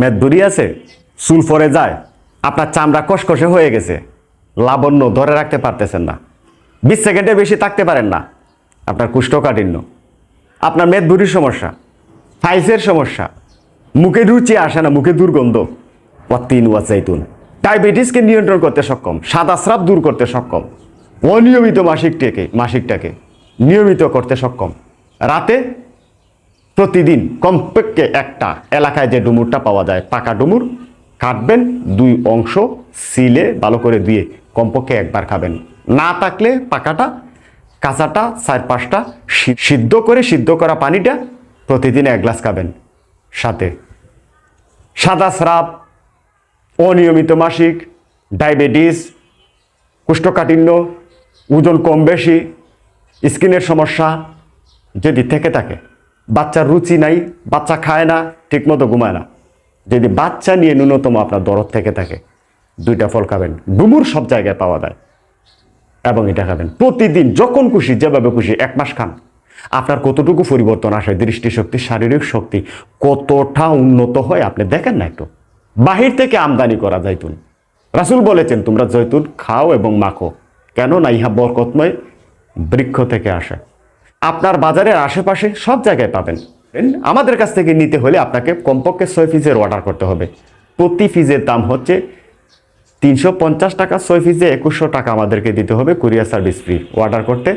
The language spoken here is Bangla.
মেদবুরি আছে চুল ফরে যায়। আপনার চামড়া কষকষে হয়ে গেছে। লাবণ্য ধরে রাখতে পারতেছেন না। বিশ সেকেন্ডে বেশি থাকতে পারেন না। আপনার কুষ্ঠকাঠিন্য। আপনার মেদবুরির সমস্যা, ফাইসের সমস্যা। মুখে রুচি আসে না, মুখে দুর্গন্ধ। তিন ওয়া জৈতুন ডায়াবেটিসকে নিয়ন্ত্রণ করতে সক্ষম, সাদা স্রাব দূর করতে সক্ষম। অনিয়মিত মাসিকটাকে মাসিকটাকে নিয়মিত করতে সক্ষম। রাতে প্রতিদিন কমপক্ষে একটা এলাকায় যে ডুমুরটা পাওয়া যায়, পাকা ডুমুর, কাটবেন দুই অংশ সিলে ভালো করে দিয়ে কমপক্ষে একবার খাবেন। না থাকলে পাকাটা, কাঁচাটা, চার পাঁচটা সিদ্ধ করে, সিদ্ধ করা পানিটা প্রতিদিন এক গ্লাস খাবেন। সাথে সাদা স্রাব, অনিয়মিত মাসিক, ডায়াবেটিস, কুষ্ঠকাঠিন্য, ওজন কম বেশি, স্কিনের সমস্যা যদি থেকে থাকে বাচ্চার রুচি নাই, বাচ্চা খায় না, ঠিকমতো ঘুমায় না। যদি বাচ্চা নিয়ে ন্যূনতম আপনার দরদ থেকে থাকে, দুইটা ফল খাবেন, ডুমুর সব জায়গায় পাওয়া যায়। এবং এটা খাবেন। প্রতিদিন যখন খুশি, যেভাবে খুশি, এক মাস খান। আপনার কতটুকু পরিবর্তন আসে, দৃষ্টিশক্তি, শারীরিক শক্তি, কতটা উন্নত হয়, আপনি দেখেন না একটু। বাহির থেকে আমদানি করা জৈতুন। রাসুল বলেছেন, তোমরা জৈতুন খাও এবং মাখো। কেন না ইহা বরকতময় বৃক্ষ থেকে আসে। আপনার বাজারের আশেপাশে সব জায়গায় পাবেন। আমাদের কাছ থেকে নিতে হলে আপনাকে কমপক্ষে ছয় ফিজের অর্ডার করতে হবে। প্রতি ফিজের দাম হচ্ছে তিনশো পঞ্চাশ টাকা, ছয় ফিজে একুশশো টাকা আমাদেরকে দিতে হবে কুরিয়ার সার্ভিস ফ্রি অর্ডার করতে